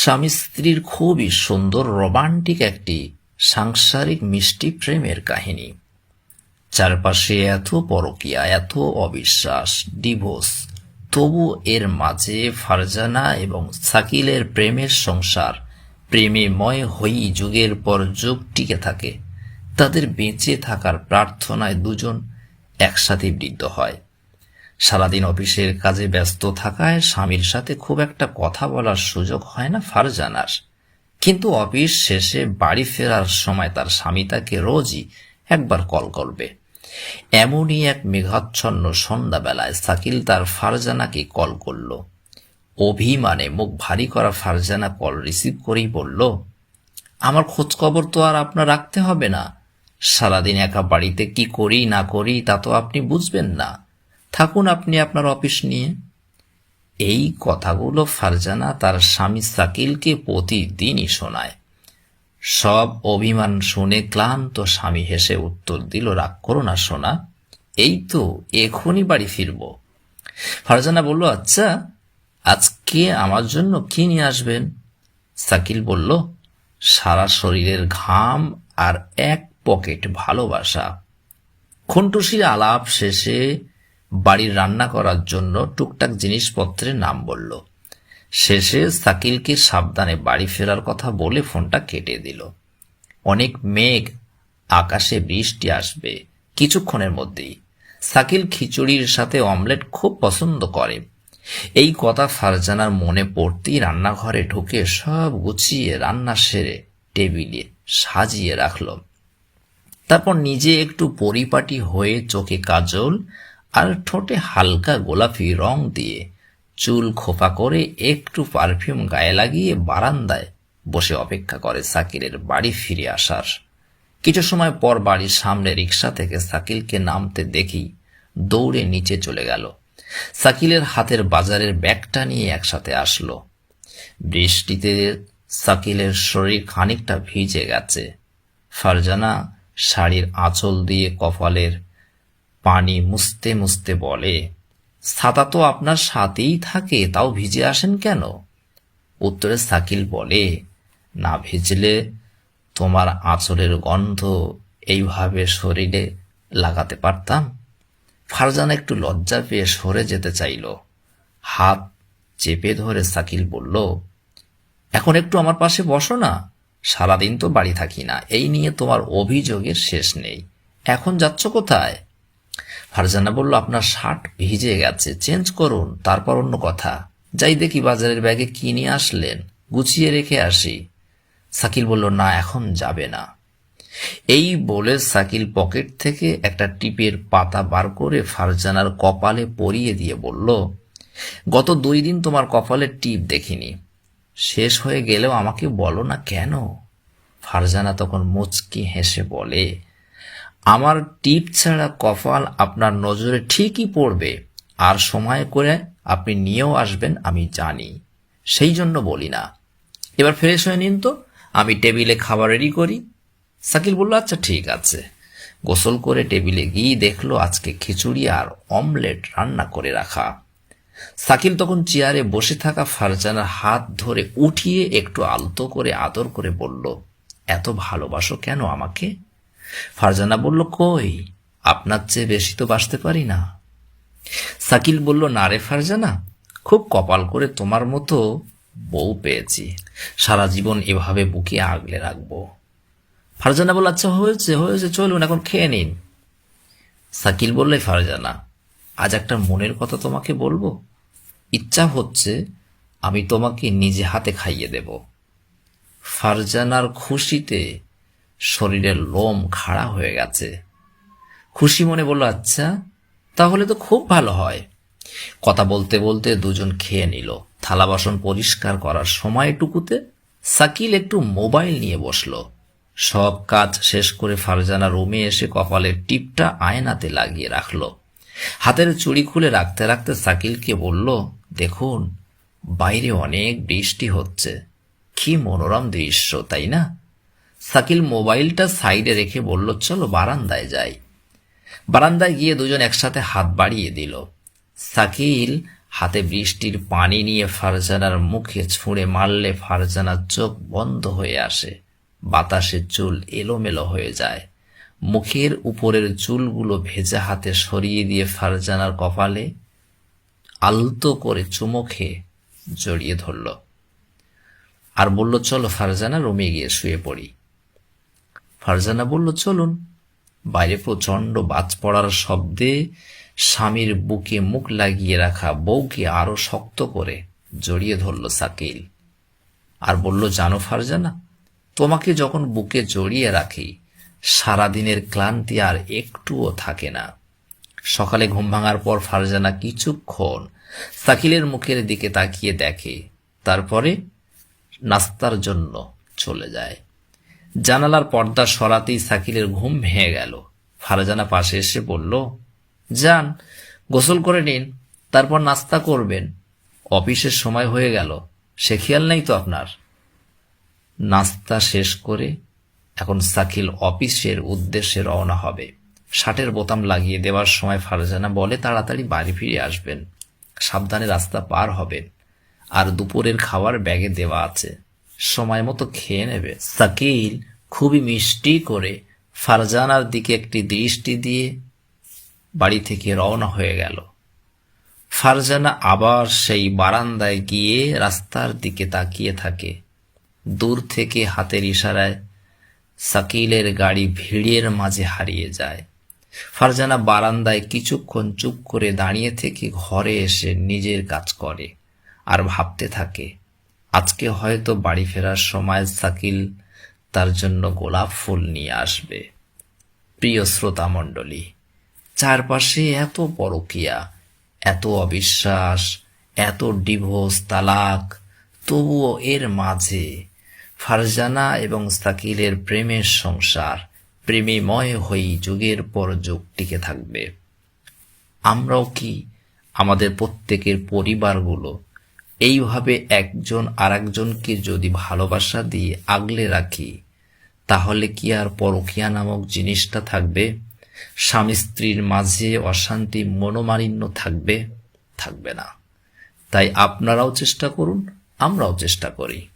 স্বামী স্ত্রীর খুবই সুন্দর রোমান্টিক একটি সাংসারিক মিষ্টি প্রেমের কাহিনী। চারপাশে এত পরকিয়া, এত অবিশ্বাস, ডিভোর্স। তবু এর মাঝে ফারজানা এবং সাকিলের প্রেমের সংসার প্রেমেময় হয়েই যুগের পর যুগ টিকে থাকে। তাদের বেঁচে থাকার প্রার্থনায় দুজন একসাথে বৃদ্ধ হয়। সারাদিন অফিসের কাজে ব্যস্ত থাকায় স্বামীর সাথে খুব একটা কথা বলার সুযোগ হয় না ফারজানার। কিন্তু অফিস শেষে বাড়ি ফেরার সময় তার স্বামী তাকে রোজই একবার কল করবে। এমনই এক মেঘাচ্ছন্ন সন্ধ্যাবেলায় সাকিল তার ফারজানাকে কল করল। অভিমানে মুখ ভারী করা ফারজানা কল রিসিভ করেই বলল, আমার খোঁজ খবর তো আর আপনার রাখতে হবে না। সারাদিন একা বাড়িতে কি করি না করি তা তো আপনি বুঝবেন না। থাকুন আপনি আপনার অফিস নিয়ে। এই কথাগুলো ফারজানা তার স্বামী সাকিলকে প্রতিদিনই শোনায়। সব অভিমান শুনে ক্লান্ত স্বামী হেসে উত্তর দিল, রাগ করো না শোনা এই তো এখনই বাড়ি ফিরব। ফারজানা বলল আচ্ছা আজকে আমার জন্য কি নিয়ে আসবেন? সাকিল বলল, সারা শরীরের ঘাম আর এক পকেট ভালোবাসা। খুন্টুসির আলাপ শেষে বাড়ির রান্না করার জন্য টুকটাক জিনিসপত্রের নাম বলল। শেষে সাকিলকে সাবধানে বাড়ি ফেরার কথা বলে ফোনটা কেটে দিল। অনেক মেঘ, আকাশে বৃষ্টি আসবে কিছুক্ষণের মধ্যেই। সাকিল খিচুড়ির সাথে অমলেট খুব পছন্দ করে। এই কথা ফারজানার মনে পড়তেই রান্নাঘরে ঢুকে সব গুছিয়ে রান্না সেরে টেবিলে সাজিয়ে রাখল। তারপর নিজে একটু পরিপাটি হয়ে চোখে কাজল আর ঠোঁটে হালকা গোলাপি রং দিয়ে চুল খোপা করে একটু পারফিউম গায়ে লাগিয়ে বারান্দায় বসে অপেক্ষা করে সাকিলের বাড়ি ফিরে আসার। কিছু সময় পর বাড়ির সামনে রিক্সা থেকে সাকিলকে নামতে দেখি দৌড়ে নিচে চলে গেল। সাকিলের হাতের বাজারের ব্যাগটা নিয়ে একসাথে আসলো। বৃষ্টিতে সাকিলের শরীর খানিকটা ভিজে গেছে। ফারজানা শাড়ির আঁচল দিয়ে কপালের পানি মুছতে মুছতে বলে ছাতা তো আপনার সাথেই থাকে, তাও ভিজে আসেন কেন? উত্তরে সাকিল বলে, না ভিজলে তোমার আঁচলের গন্ধ এইভাবে শরীরে লাগাতে পারতাম। ফারজানা একটু লজ্জা পেয়ে সরে যেতে চাইল। হাত চেপে ধরে সাকিল বলল, এখন একটু আমার পাশে বসো না, সারাদিন তো বাড়ি থাকি না, এই নিয়ে তোমার অভিযোগের শেষ নেই। এখন যাচ্ছ কোথায়? ফারজানা বলল, আপনার শার্ট ভিজে গেছে, চেঞ্জ করুন, তারপর অন্য কথা। যাই দেখি বাজারের ব্যাগে কি নিয়ে আসলেন, গুছিয়ে রেখে আসি। সাকিল বলল, না, এখন যাবে না। এই বলে সাকিল পকেট থেকে একটা টিপের পাতা বার করে ফারজানার কপালে পরিয়ে দিয়ে বলল, গত দুই দিন তোমার কপালে টিপ দেখিনি। শেষ হয়ে গেলেও আমাকে বলো না কেন? ফারজানা তখন মুচকি হেসে বলে আমার টিপ ছাড়া কপাল আপনার নজরে ঠিকই পড়বে। আর সময় করে আপনি নিয়েও আসবেন, আমি জানি। সেই জন্য বলি না। এবার ফ্রেশ হয়ে নিন তো, আমি টেবিলে খাবার রেডি করি। সাকিল বলল আচ্ছা ঠিক আছে। গোসল করে টেবিলে গিয়ে দেখল আজকে খিচুড়ি আর অমলেট রান্না করে রাখা। সাকিল তখন চেয়ারে বসে থাকা ফারজানার হাত ধরে উঠিয়ে একটু আলতো করে আদর করে বলল, এত ভালোবাসো কেন আমাকে? ফারজানা বলল, কই? আপনার চেয়ে বেশি তো বাসতে পারি না। সাকিল বলল, না রে ফারজানা, খুব কপাল করে তোমার মতো বউ পেয়েছি। সারা জীবন এভাবে বুকে আগলে রাখব। ফারজানা বলল আচ্ছা হয়েছে হয়েছে, চলুন, এখন খেয়ে নিন। সাকিল বললে ফারজানা, আজ একটা মনের কথা তোমাকে বলব। ইচ্ছা হচ্ছে আমি তোমাকে নিজে হাতে খাইয়ে দেব। ফারজানার খুশিতে শরীরের লোম খাড়া হয়ে গেছে। খুশি মনে বলল আচ্ছা তাহলে তো খুব ভালো হয়। কথা বলতে বলতে দুজন খেয়ে নিল। থালা বাসন পরিষ্কার করার সময়টুকুতে সাকিল একটু মোবাইল নিয়ে বসল। সব কাজ শেষ করে ফারজানা রুমে এসে কপালের টিপটা আয়নাতে লাগিয়ে রাখল। হাতের চুড়ি খুলে রাখতে রাখতে সাকিলকে বলল, দেখুন, বাইরে অনেক বৃষ্টি হচ্ছে। কি মনোরম দৃশ্য, তাই না? সাকিল মোবাইলটা সাইডে রেখে বলল, চলো বারান্দায় যাই। বারান্দায় গিয়ে দুজন একসাথে হাত বাড়িয়ে দিল। সাকিল হাতে বৃষ্টির পানি নিয়ে ফারজানার মুখে ছুঁড়ে মারলে ফারজানার চোখ বন্ধ হয়ে আসে। বাতাসে চুল এলোমেলো হয়ে যায়। মুখের উপরের চুলগুলো ভেজা হাতে সরিয়ে দিয়ে ফারজানার কপালে আলতো করে চুমো জড়িয়ে ধরল। আর বলল, চলো ফারজানা রুমে গিয়ে শুয়ে পড়ি। ফারজানা বলল, চলুন। বাইরে প্রচণ্ড বাজ পড়ার শব্দে স্বামীর বুকে মুখ লাগিয়ে রাখা বউকে আরও শক্ত করে জড়িয়ে ধরল সাকিল। আর বলল, জানো ফারজানা, তোমাকে যখন বুকে জড়িয়ে রাখি, সারাদিনের ক্লান্তি আর একটুও থাকে না। সকালে ঘুম ভাঙার পর ফারজানা কিছুক্ষণ সাকিলের মুখের দিকে তাকিয়ে দেখে, তারপরে নাস্তার জন্য চলে যায়। জানালার পর্দা সরাতেই সাকিলের ঘুম ভেঙে গেল। ফারজানা পাশে এসে বলল, যান, গোসল করে নিন, তারপর নাস্তা করবেন। অফিসের সময় হয়ে গেল, সে খেয়াল নেই তো আপনার? নাস্তা শেষ করে এখন সাকিল অফিসের উদ্দেশ্যে রওনা হবে। শার্টের বোতাম লাগিয়ে দেওয়ার সময় ফারজানা বলে, তাড়াতাড়ি বাড়ি ফিরে আসবেন। সাবধানে রাস্তা পার হবেন। আর দুপুরের খাবার ব্যাগে দেওয়া আছে। সময় মতো খেয়ে নেবে। সাকিল খুবই মিষ্টি করে ফারজানার দিকে একটি দৃষ্টি দিয়ে বাড়ি থেকে রওনা হয়ে গেল। ফারজানা আবার সেই বারান্দায় গিয়ে রাস্তার দিকে তাকিয়ে থাকে। দূর থেকে হাতের ইশারায় সাকিলের গাড়ি ভিড়ের মাঝে হারিয়ে যায়। ফারজানা বারান্দায় কিছুক্ষণ চুপ করে দাঁড়িয়ে থেকে ঘরে এসে নিজের কাজ করে আর ভাবতে থাকে আজকে হয়তো বাড়ি ফেরার সময় সাকিল তার জন্য গোলাপ ফুল নিয়ে আসবে। প্রিয় শ্রোতা মণ্ডলী চারপাশে এত পরকিয়া, এত অবিশ্বাস, এত ডিভোর্স, তালাক, তবুও এর মাঝে ফারজানা এবং সাকিলের প্রেমের সংসার, প্রেমীময় হয়েই যুগের পর যুগ টিকে থাকবে। আমরাও কি আমাদের প্রত্যেকের পরিবারগুলো এইভাবে একজন আরেকজনকে যদি ভালোবাসা দিয়ে আগলে রাখি, তাহলে কি আর পরকিয়া নামক জিনিসটা থাকবে? স্বামী স্ত্রীর মাঝে অশান্তি মনোমালিন্য থাকবে? থাকবে না। তাই আপনারাও চেষ্টা করুন, আমরাও চেষ্টা করি।